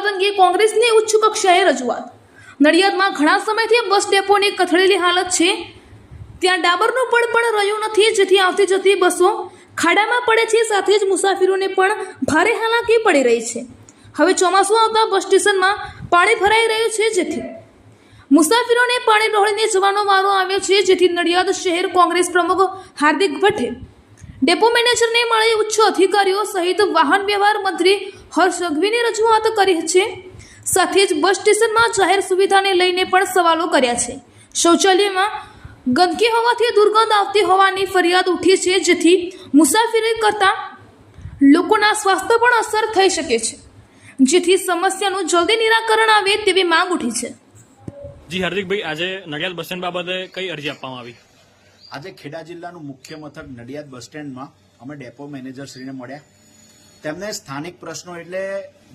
કોંગ્રેસની ઉચ્ચ કક્ષાએ રજૂઆત. નડિયાદમાં ઘણા સમયથી બસ ડેપોની કથળેલી હાલત છે. ત્યાં ડાબરનું પડ પણ રહ્યું નથી, જેથી આવતી જતી બસો ખાડામાં પડે છે, સાથે જ મુસાફરોને પણ ભારે હાલાકી પડી રહી છે. હવે ચોમાસું આવતા બસ સ્ટેશનમાં પાણી ભરાઈ રહ્યું છે, જેથી મુસાફરોને પાણી ડોળીને જવાનો વારો આવ્યો છે, જેથી નડિયાદ શહેર કોંગ્રેસ પ્રમુખ હાર્દિક ભટ્ટે ડેપો મેનેજરને મળી ઉચ્ચ અધિકારીઓ સહિત વાહન વ્યવહાર મંત્રી હર્ષ સંઘવીની રજૂઆત કરી છે. સાથે જ બસ સ્ટેશનમાં જાહેર સુવિધાને લઈને પણ સવાલો કર્યા છે. શૌચાલયમાં ગંદકી હોવાથી દુર્ગંધ આવતી હોવાની ફરિયાદ ઉઠી છે જેથી મુસાફરી કરતા લોકોના સ્વાસ્થ્ય પણ અસર થઈ શકે છે. જેથી સમસ્યાનું જલ્દી નિરાકરણ આવે તેવી માંગ ઉઠી છે. જી હાર્દિકભાઈ આજે નડિયાદ બસ સ્ટેન્ડ બાબતે કઈ અરજી આપવામાં આવી? આજે ખેડા જિલ્લાનું મુખ્ય મથક નડિયાદ બસ સ્ટેન્ડમાં અમે ડેપો મેનેજર શ્રીને મળ્યા. તેમને સ્થાનિક પ્રશ્નો એટલે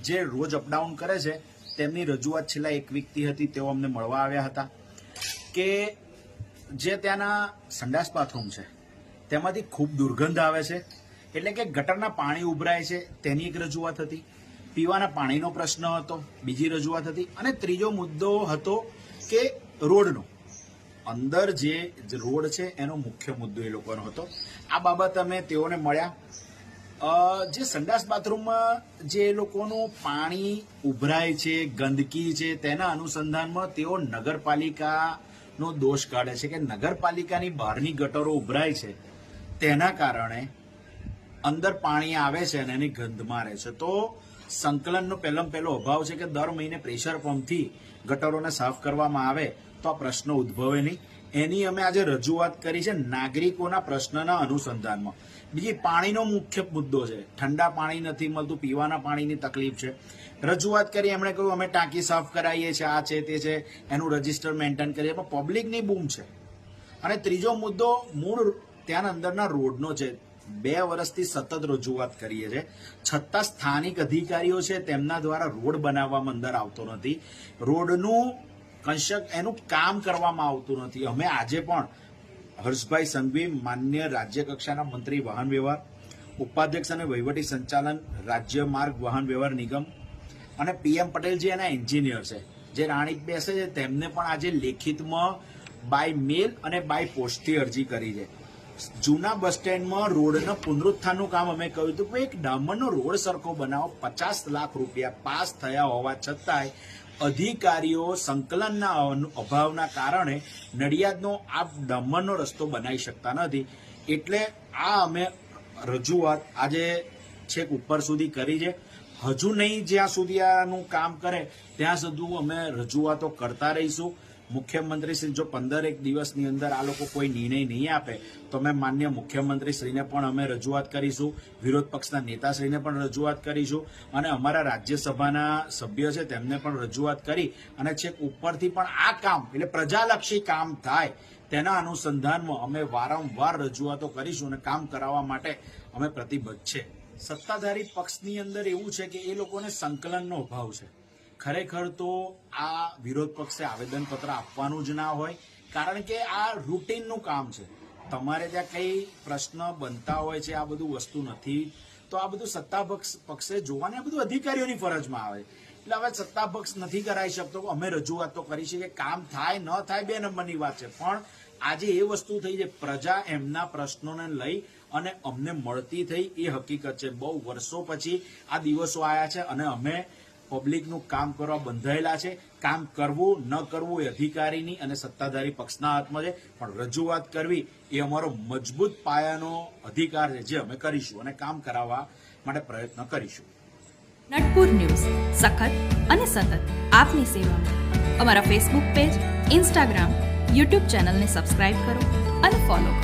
જે રોજ અપડાઉન કરે છે, તેમની રજૂઆત છેલ્લા એક વીકથી હતી, તેઓ અમને મળવા આવ્યા હતા કે જે ત્યાંના સંડાસ બાથરૂમ છે, તેમાંથી ખૂબ દુર્ગંધ આવે છે, એટલે કે ગટરના પાણી ઉભરાય છે, તેની એક રજૂઆત હતી. પીવાના પાણીનો પ્રશ્ન હતો, બીજી રજૂઆત હતી, અને ત્રીજો મુદ્દો હતો કે રોડનો. અંદર જે રોડ છે, એનો મુખ્ય મુદ્દો એ લોકોનો હતો. આ બાબત અમે તેઓને મળ્યા. જે સંડાસ બાથરૂમમાં જે લોકોનું પાણી ઉભરાય છે, ગંદકી છે, તેના અનુસંધાનમાં તેઓ નગરપાલિકાનો દોષ કાઢે છે કે નગરપાલિકાની બહારની ગટરો ઉભરાય છે. તેના કારણે અંદર પાણી આવે છે અને એની ગંધ મારે છે. તો સંકલનનો પહેલો પહેલો અભાવ છે કે દર મહિને પ્રેશર પંપથી ગટરોને સાફ કરવામાં આવે તો આ પ્રશ્ન ઉદ્ભવે નહીં. એની અમે આજે રજૂઆત કરી છે નાગરિકોના પ્રશ્નના અનુસંધાનમાં. બીજી પાણીનો મુખ્ય મુદ્દો છે. ઠંડા પાણી નથી મળતું, પીવાના પાણીની તકલીફ છે. રજૂઆત કરી, એમણે કહ્યું, અમે ટાંકી સાફ કરાવીએ છીએ, આ છે, તે છે, એનું રજિસ્ટર મેન્ટેન કરીએ. પણ પબ્લિકની બૂમ છે. અને ત્રીજો મુદ્દો, મૂળ ત્યાં અંદરના રોડનો છે. બે વર્ષથી સતત રજૂઆત કરીએ છે. છતાં સ્થાનિક અધિકારીઓ છે, તેમના દ્વારા રોડ બનાવવામાં અંદર આવતો નથી. રોડનું કન્સ્ટ્રક્ટ એનું કામ કરવામાં આવતું નથી. અમે આજે પણ હર્ષભાઈ સંઘવી માન્ય રાજ્ય કક્ષાના મંત્રી વાહન વ્યવહાર, ઉપાધ્યક્ષ અને વહીવટી સંચાલન, રાજ્ય માર્ગ વાહન વ્યવહાર નિગમ અને પીએમ પટેલ જે એના એન્જિનિયર છે. જે રાણીપ બેસે છે, તેમને પણ આજે લેખિતમાં બાય મેલ અને બાય પોસ્ટથી અરજી કરી છે. જૂના બસ સ્ટેન્ડમાં રોડના પુનરુત્થાનનું કામ અમે કહ્યું હતું. કે એક ડામરનો રોડ સરખો બનાવો, પચાસ લાખ રૂપિયા પાસ થયા હોવા છતાંય અધિકારીઓ સંકલનના અભાવના કારણે નડિયાદનો આ દમણનો રસ્તો બનાવી શકતા નથી. એટલે આ અમે રજૂઆત આજે છેક ઉપર સુધી કરી છે. હજુ નહીં જ્યાં સુધી આનું કામ કરે, ત્યાં સુધી અમે રજૂઆતો કરતા રહીશું. મુખ્યમંત્રી શ્રી જો પંદર એક દિવસની અંદર આ લોકો કોઈ નિર્ણય નહીં આપે, તો અમે માન્ય મુખ્યમંત્રી શ્રીને પણ અમે રજૂઆત કરીશું, વિરોધ પક્ષના નેતાશ્રીને પણ રજૂઆત કરીશું અને અમારા રાજ્યસભાના સભ્ય છે તેમને પણ રજૂઆત કરી અને છેક ઉપરથી પણ આ કામ, એટલે પ્રજાલક્ષી કામ થાય, તેના અનુસંધાનમાં અમે વારંવાર રજૂઆતો કરીશું અને કામ કરાવવા માટે અમે પ્રતિબદ્ધ છે. સત્તાધારી પક્ષની અંદર એવું છે કે એ લોકોને સંકલનનો અભાવ છે. ખરેખર તો આ વિરોધ પક્ષે આવેદનપત્ર આપવાનું જ ના હોય, કારણ કે આ રૂટીનનું કામ છે. તમારે ત્યાં કઈ પ્રશ્ન બનતા હોય છે, આ બધું વસ્તુ નથી, તો આ બધું સત્તા પક્ષ જોવાને આ બધું અધિકારીઓની ફરજમાં આવે. એટલે હવે સત્તા પક્ષ નથી કરાવી શકતો અમે રજૂઆત તો કરી છે કે કામ થાય, ન થાય, બે નંબરની વાત છે. પણ આજે એ વસ્તુ થઈ છે પ્રજા એમના પ્રશ્નોને લઈ અને અમને મળતી થઈ, એ હકીકત છે. બહુ વર્ષો પછી આ દિવસો આવ્યા છે અને અમે પબ્લિકનું કામ કરવા બંધાયેલા છે. કામ કરવું, ન કરવું એ અધિકારીની અને સત્તાધારી પક્ષના હાથમાં છે. પણ રજૂઆત કરવી એ અમારો મજબૂત પાયાનો અધિકાર છે જે અમે કરીશું અને કામ કરાવવા માટે પ્રયત્ન કરીશું. નટપુર ન્યૂઝ. સખત અને સતત આપની સેવામાં. અમારા ફેસબુક પેજ ઇન્સ્ટાગ્રામ યુટ્યુબ ચેનલને સબસ્ક્રાઇબ કરો અને ફોલો કરો.